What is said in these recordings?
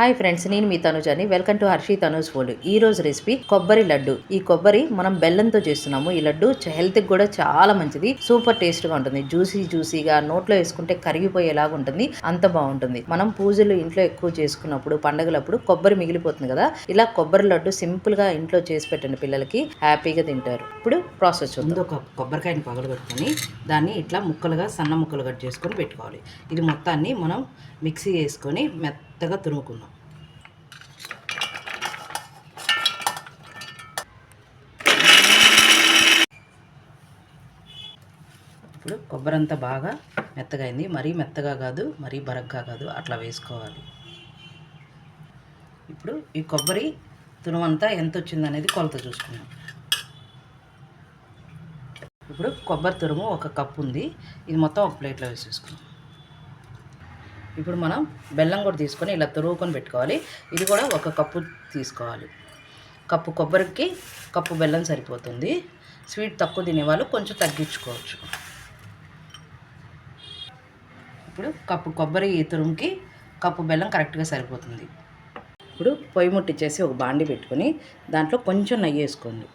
Hi friends నేను మీ తనుజని. Welcome to Harshi Tanuj food. ఈ రోజు రెసిపీ కొబ్బరి లడ్డు. ఈ కొబ్బరి మనం బెల్లంతో చేస్తున్నాము. ఈ లడ్డు హెల్త్ కూడా చాలా మంచిది. సూపర్ టేస్ట్గా ఉంటుంది. జ్యూసీ జ్యూసీగా నోట్లో వేసుకుంటే కరిగిపోయేలాగా ఉంటుంది. అంత బాగుంటుంది. మనం పూజలు ఇంట్లో ఎక్కువ చేసుకున్నప్పుడు పండగలప్పుడు కొబ్బరి మిగిలిపోతుంది కదా? ఇలా కొబ్బరి లడ్డు సింపుల్గా ఇంట్లో చేసి పెట్టండి పిల్లలకి హ్యాపీగా తింటారు. ఇప్పుడు ప్రాసెస్ ఉంది ముందు ఒక కొబ్బరికాయని పగలగొట్టుకొని దాన్ని ఇట్లా ముక్కలుగా సన్న ముక్కలు కట్ చేసుకొని పెట్టుకోవాలి. ఇది మొత్తాన్ని మనం మిక్సీ వేసుకొని మెత్తగా తురుముకుందాం ఇప్పుడు కొబ్బరి అంతా బాగా మెత్తగా అయింది. మరీ మెత్తగా కాదు మరీ బరగ్గా కాదు అట్లా వేసుకోవాలి. ఇప్పుడు ఈ కొబ్బరి తురుమంతా ఎంత వచ్చిందనేది కొలత చూసుకుందాం. ఇప్పుడు కొబ్బరి తురుము ఒక కప్పు ఉంది. ఇది మొత్తం ఒక ప్లేట్లో వేసేసుకున్నాం ఇప్పుడు మనం బెల్లం కూడా తీసుకొని ఇలా తురుముకొని పెట్టుకోవాలి. ఇది కూడా ఒక కప్పు తీసుకోవాలి. కప్పు కొబ్బరికి కప్పు బెల్లం సరిపోతుంది. స్వీట్ తక్కువ తినేవాళ్ళు కొంచెం తగ్గించుకోవచ్చు. ఇప్పుడు కప్పు కొబ్బరి తురుముకి కప్పు బెల్లం కరెక్ట్గా సరిపోతుంది. ఇప్పుడు పొయ్యి ముట్టించేసి ఒక బాండి పెట్టుకొని దాంట్లో కొంచెం నెయ్యి వేసుకోండి.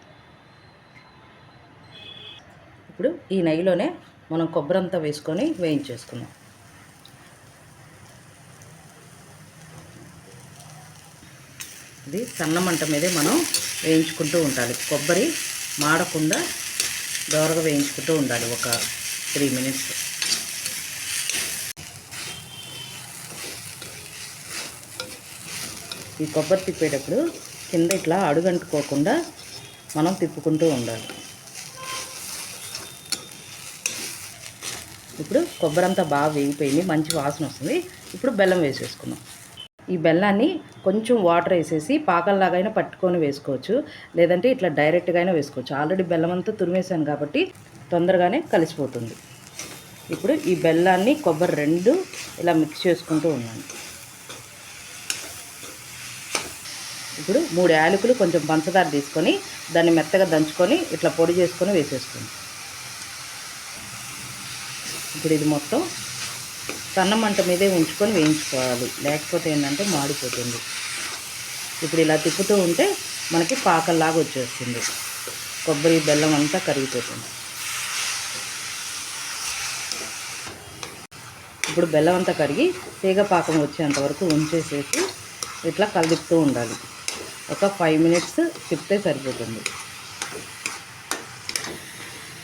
ఇప్పుడు ఈ నెయ్యిలోనే మనం కొబ్బరి అంతా వేసుకొని వేయించేసుకుందాం. ఇది సన్న మంట మీదే మనం వేయించుకుంటూ ఉండాలి. కొబ్బరి మాడకుండా దోరగా వేయించుకుంటూ ఉండాలి ఒక త్రీ మినిట్స్. ఈ కొబ్బరి తిప్పేటప్పుడు కింద ఇట్లా అడుగంటుకోకుండా మనం తిప్పుకుంటూ ఉండాలి. ఇప్పుడు కొబ్బరి అంతా బాగా వేగిపోయింది మంచి వాసన వస్తుంది. ఇప్పుడు బెల్లం వేసేసుకున్నాం ఈ బెల్లాన్ని కొంచెం వాటర్ వేసేసి పాకల్లాగైనా పట్టుకొని వేసుకోవచ్చు. లేదంటే ఇట్లా డైరెక్ట్గా అయినా వేసుకోవచ్చు. ఆల్రెడీ బెల్లం అంతా తురిమేసాను కాబట్టి తొందరగానే కలిసిపోతుంది. ఇప్పుడు ఈ బెల్లాన్ని కొబ్బరి రెండు ఇలా మిక్స్ చేసుకుంటూ ఉన్నాను. ఇప్పుడు మూడు యాలకులు కొంచెం పంచదార తీసుకొని దాన్ని మెత్తగా దంచుకొని ఇట్లా పొడి చేసుకొని వేసేసుకోండి. ఇప్పుడు ఇది మొత్తం సన్న మంట మీదే ఉంచుకొని వేయించుకోవాలి. లేకపోతే ఏంటంటే మాడిపోతుంది. ఇప్పుడు ఇలా తిప్పుతూ ఉంటే మనకి పాకల్లాగా వచ్చేస్తుంది. కొబ్బరి బెల్లం అంతా కరిగిపోతుంది. ఇప్పుడు బెల్లం అంతా కరిగి తీగ పాకం వచ్చేంత వరకు ఉంచేసేసి ఇట్లా కలిపుతూ ఉండాలి. ఒక ఫైవ్ మినిట్స్ తిప్పితే సరిపోతుంది.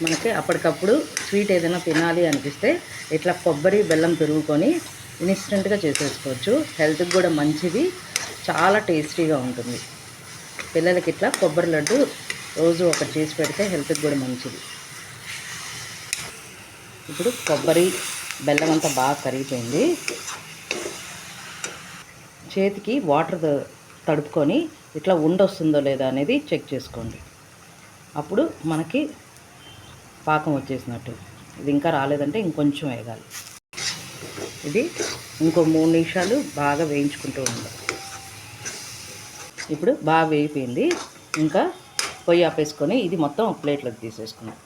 మనకి అప్పటికప్పుడు స్వీట్ ఏదైనా తినాలి అనిపిస్తే ఇట్లా కొబ్బరి బెల్లం పెరుగుకొని ఇన్స్టెంట్గా చేసేసుకోవచ్చు. హెల్త్కి కూడా మంచిది. చాలా టేస్టీగా ఉంటుంది. పిల్లలకి ఇట్లా కొబ్బరి లడ్డు రోజు ఒకటి చేసి పెడితే హెల్త్కి కూడా మంచిది. ఇప్పుడు కొబ్బరి బెల్లం అంతా బాగా కరిగిపోయింది. చేతికి వాటర్ తడుపుకొని ఇట్లా ఉండొస్తుందో లేదా అనేది చెక్ చేసుకోండి. అప్పుడు మనకి పాకం వచ్చేసినట్టు. ఇది ఇంకా రాలేదంటే ఇంకొంచెం వేగాలి. ఇది ఇంకో మూడు నిమిషాలు బాగా వేయించుకుంటూ ఉండాలి. ఇప్పుడు బాగా వేయిపోయింది ఇంకా పొయ్యి ఆపేసుకొని ఇది మొత్తం ప్లేట్లోకి తీసేసుకున్నాం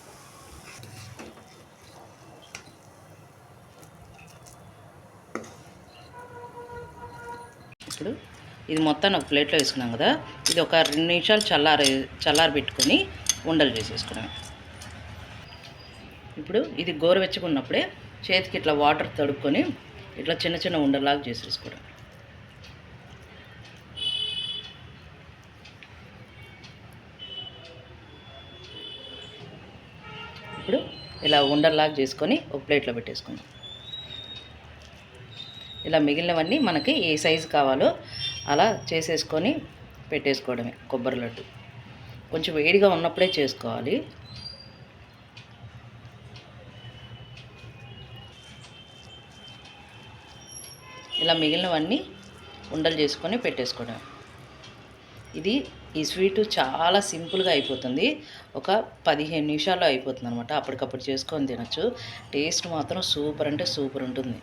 ఇప్పుడు ఇది మొత్తం ఒక ప్లేట్లో వేసుకున్నాం కదా. ఇది ఒక రెండు నిమిషాలు చల్లారి చల్లారి పెట్టుకొని ఉండలు చేసేసుకున్నాం. ఇప్పుడు ఇది గోరువెచ్చకున్నప్పుడే చేతికి ఇట్లా వాటర్ తడుపుకొని ఇట్లా చిన్న చిన్న ఉండలాగా చేసేసుకోవడం. ఇప్పుడు ఇలా ఉండర్లాగా చేసుకొని ఒక ప్లేట్లో పెట్టేసుకుందాం. ఇలా మిగిలినవన్నీ మనకి ఏ సైజు కావాలో అలా చేసేసుకొని పెట్టేసుకోవడమే కొబ్బరి లడ్డు. కొంచెం వేడిగా ఉన్నప్పుడే చేసుకోవాలి. ఇలా మిగిలినవన్నీ ఉండలు చేసుకొని పెట్టేసుకోవడం. ఇది ఈ స్వీటు చాలా సింపుల్గా అయిపోతుంది. ఒక పదిహేను నిమిషాల్లో అయిపోతుంది అనమాట అప్పటికప్పుడు చేసుకొని తినచ్చు. టేస్ట్ మాత్రం సూపర్ అంటే సూపర్ ఉంటుంది.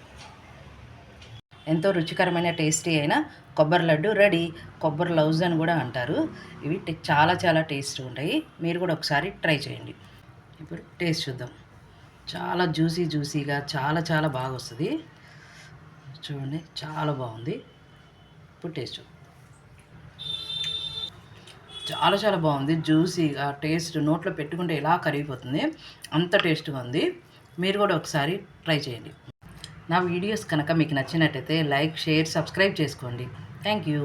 ఎంతో రుచికరమైన టేస్టీ అయిన కొబ్బరి లడ్డు రెడీ. కొబ్బరి లౌజ్ అని కూడా అంటారు. ఇవి చాలా చాలా టేస్టీ ఉంటాయి. మీరు కూడా ఒకసారి ట్రై చేయండి. ఇప్పుడు టేస్ట్ చూద్దాం. చాలా జ్యూసీ జ్యూసీగా చాలా చాలా బాగా వస్తుంది చూడండి చాలా బాగుంది. ఇప్పుడు టేస్ట్ చాలా చాలా బాగుంది జ్యూసీగా టేస్ట్ నోట్లో పెట్టుకుంటే ఎలా కరిగిపోతుంది అంత టేస్ట్గా ఉంది. మీరు కూడా ఒకసారి ట్రై చేయండి. నా వీడియోస్ కనుక మీకు నచ్చినట్టయితే లైక్ షేర్ సబ్స్క్రైబ్ చేసుకోండి. Thank you